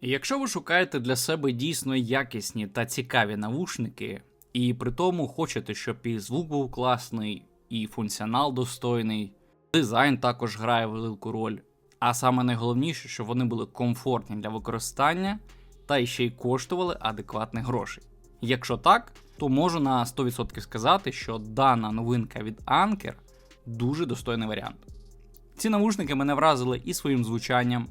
Якщо ви шукаєте для себе дійсно якісні та цікаві навушники, і при тому хочете, щоб і звук був класний, і функціонал достойний, дизайн також грає велику роль. А саме найголовніше, щоб вони були комфортні для використання та ще й коштували адекватних грошей. Якщо так, то можу на 100% сказати, що дана новинка від Anker дуже достойний варіант. Ці навушники мене вразили і своїм звучанням,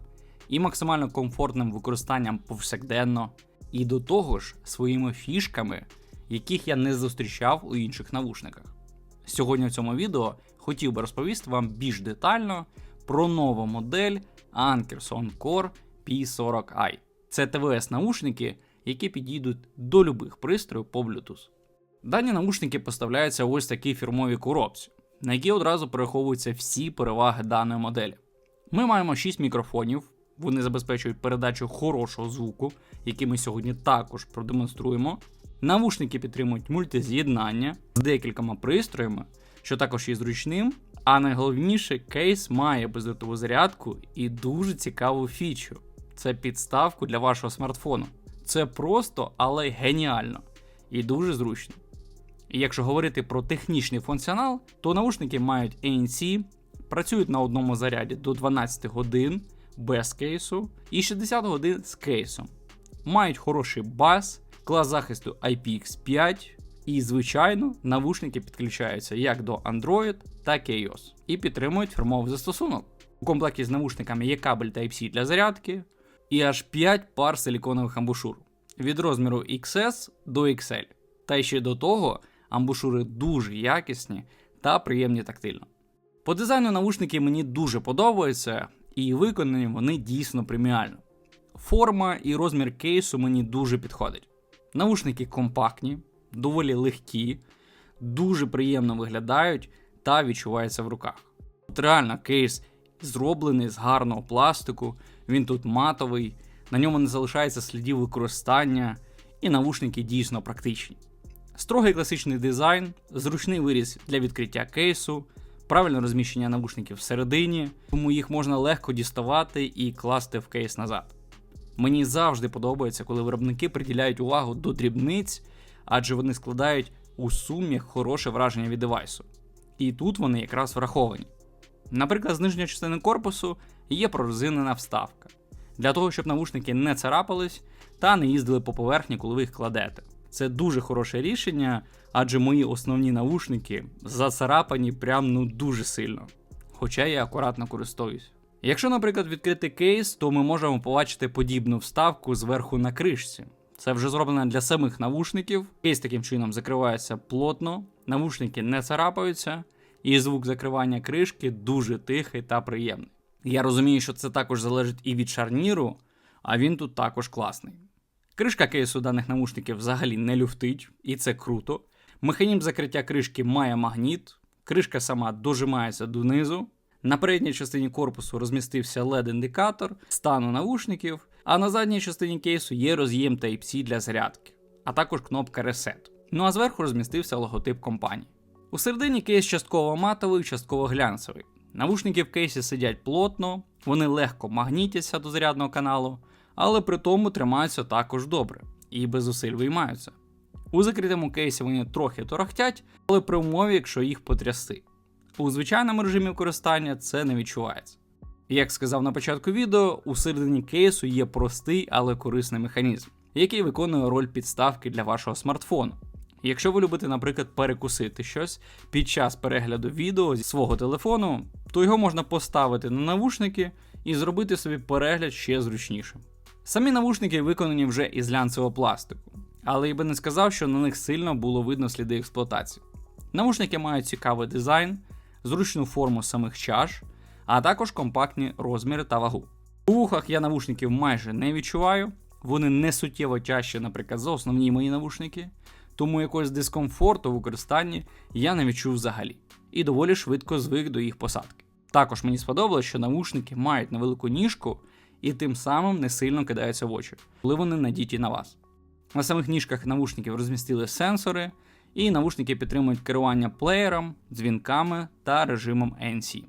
і максимально комфортним використанням повсякденно, і до того ж своїми фішками, яких я не зустрічав у інших навушниках. Сьогодні в цьому відео хотів би розповісти вам більш детально про нову модель Anker Soundcore P40i. Це ТВС наушники, які підійдуть до любих пристроїв по Bluetooth. Дані наушники поставляються в ось такій фірмовій коробці, на якій одразу переховуються всі переваги даної моделі. Ми маємо 6 мікрофонів, вони забезпечують передачу хорошого звуку, який ми сьогодні також продемонструємо. Навушники підтримують мультиз'єднання з декількома пристроями, що також є зручним. А найголовніше, кейс має бездротову зарядку і дуже цікаву фічу це підставку для вашого смартфону. Це просто, але геніально і дуже зручно. І якщо говорити про технічний функціонал, то наушники мають ANC, працюють на одному заряді до 12 годин без кейсу і 60 годин з кейсом. Мають хороший бас, клас захисту IPX5, і, звичайно, навушники підключаються як до Android, так і iOS і підтримують фірмовий застосунок. У комплекті з навушниками є кабель Type-C для зарядки і аж 5 пар силіконових амбушур від розміру XS до XL. Та ще до того амбушури дуже якісні та приємні тактильно. По дизайну навушники мені дуже подобаються, і виконані вони дійсно преміально. Форма і розмір кейсу мені дуже підходить. Навушники компактні, доволі легкі, дуже приємно виглядають та відчуваються в руках. От реально кейс зроблений з гарного пластику, він тут матовий, на ньому не залишається слідів використання, і навушники дійсно практичні. Строгий класичний дизайн, зручний виріз для відкриття кейсу, правильне розміщення навушників всередині, тому їх можна легко діставати і класти в кейс назад. Мені завжди подобається, коли виробники приділяють увагу до дрібниць, адже вони складають у сумі хороше враження від девайсу. І тут вони якраз враховані. Наприклад, з нижньої частини корпусу є прорезинена вставка, для того, щоб навушники не царапались та не їздили по поверхні, коли ви їх кладете. Це дуже хороше рішення, адже мої основні навушники зацарапані прям ну дуже сильно. Хоча я акуратно користуюсь. Якщо, наприклад, відкрити кейс, то ми можемо побачити подібну вставку зверху на кришці. Це вже зроблено для самих навушників. Кейс таким чином закривається плотно, навушники не царапаються, і звук закривання кришки дуже тихий та приємний. Я розумію, що це також залежить і від шарніру, а він тут також класний. Кришка кейсу даних навушників взагалі не люфтить, і це круто. Механізм закриття кришки має магніт, кришка сама дожимається донизу. На передній частині корпусу розмістився LED-індикатор стану навушників, а на задній частині кейсу є роз'єм Type-C для зарядки, а також кнопка Reset. Ну а зверху розмістився логотип компанії. У середині кейс частково матовий, частково глянцевий. Навушники в кейсі сидять плотно, вони легко магнітяться до зарядного каналу, але при тому тримаються також добре і без зусиль виймаються. У закритому кейсі вони трохи торохтять, але при умові, якщо їх потрясти. У звичайному режимі використання це не відчувається. Як сказав на початку відео, у середині кейсу є простий, але корисний механізм, який виконує роль підставки для вашого смартфону. Якщо ви любите, наприклад, перекусити щось під час перегляду відео зі свого телефону, то його можна поставити на навушники і зробити собі перегляд ще зручнішим. Самі навушники виконані вже із глянцевого пластику, але я би не сказав, що на них сильно було видно сліди експлуатації. Навушники мають цікавий дизайн, зручну форму самих чаш, а також компактні розміри та вагу. У вухах я навушників майже не відчуваю, вони не суттєво тяжчі, наприклад, за основні мої навушники, тому якогось дискомфорту в використанні я не відчув взагалі і доволі швидко звик до їх посадки. Також мені сподобалось, що навушники мають невелику ніжку і тим самим не сильно кидаються в очі, коли вони надіті на вас. На самих ніжках навушників розмістили сенсори, і навушники підтримують керування плеєром, дзвінками та режимом ANC.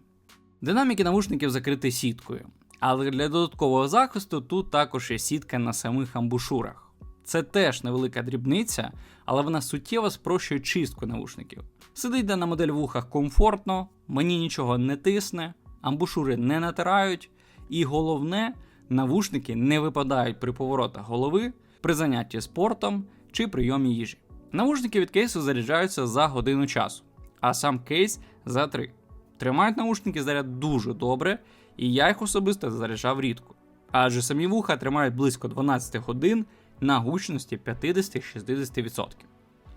Динаміки навушників закриті сіткою, Але для додаткового захисту тут також є сітка на самих амбушурах. Це теж невелика дрібниця, але вона суттєво спрощує чистку навушників. Сидить дана модель в ухах комфортно, мені нічого не тисне, амбушури не натирають, і головне, навушники не випадають при поворотах голови, при занятті спортом чи прийомі їжі. Навушники від кейсу заряджаються за годину часу, а сам кейс за 3. Тримають наушники заряд дуже добре, і я їх особисто заряджав рідко. Адже самі вуха тримають близько 12 годин на гучності 50-60%,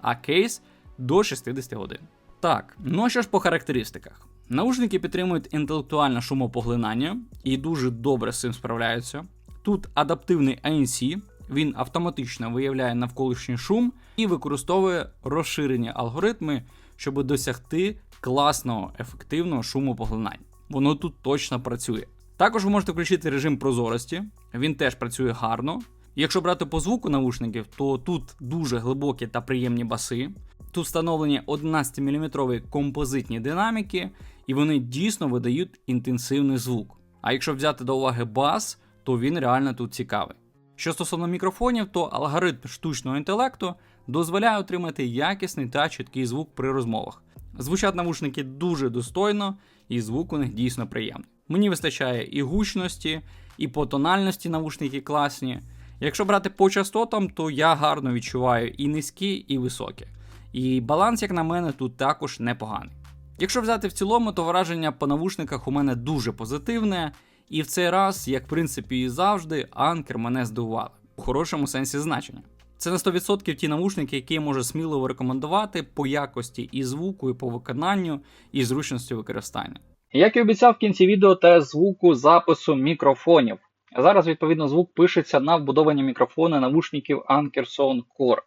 а кейс до 60 годин. Так, ну що ж по характеристиках? Наушники підтримують інтелектуальне шумопоглинання і дуже добре з цим справляються. Тут адаптивний ANC, він автоматично виявляє навколишній шум і використовує розширені алгоритми, щоб досягти класного ефективного шумопоглинання. Воно тут точно працює. Також ви можете включити режим прозорості, він теж працює гарно. Якщо брати по звуку навушників, то тут дуже глибокі та приємні баси. Тут встановлені 11-мм композитні динаміки, і вони дійсно видають інтенсивний звук. А якщо взяти до уваги бас, то він реально тут цікавий. Що стосовно мікрофонів, то алгоритм штучного інтелекту дозволяє отримати якісний та чіткий звук при розмовах. Звучать навушники дуже достойно, і звук у них дійсно приємний. Мені вистачає і гучності, і по тональності навушники класні. Якщо брати по частотам, то я гарно відчуваю і низькі, і високі. І баланс, як на мене, тут також непоганий. Якщо взяти в цілому, то враження по навушниках у мене дуже позитивне, і в цей раз, як в принципі і завжди, анкер мене здивували у хорошому сенсі значення. Це на 100% ті навушники, які я можу сміливо рекомендувати по якості і звуку, і по виконанню, і зручності використання. Як і обіцяв в кінці відео тест звуку запису мікрофонів. Зараз, відповідно, звук пишеться на вбудовані мікрофони навушників Anker Sound Core.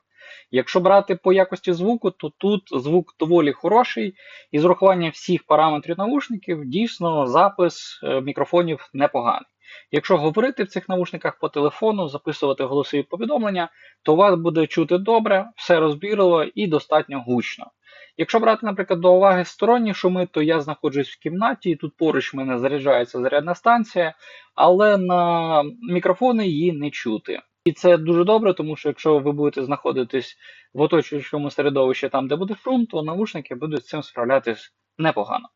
Якщо брати по якості звуку, то тут звук доволі хороший, і з урахуванням всіх параметрів навушників дійсно запис е, мікрофонів непоганий. Якщо говорити в цих навушниках по телефону, записувати голосові повідомлення, то вас буде чути добре, все розбірливо і достатньо гучно. Якщо брати, наприклад, до уваги сторонні шуми, то я знаходжусь в кімнаті, і тут поруч в мене заряджається зарядна станція, але на мікрофони її не чути. І це дуже добре, тому що якщо ви будете знаходитись в оточуючому середовищі там, де буде шум, то навушники будуть з цим справлятись непогано.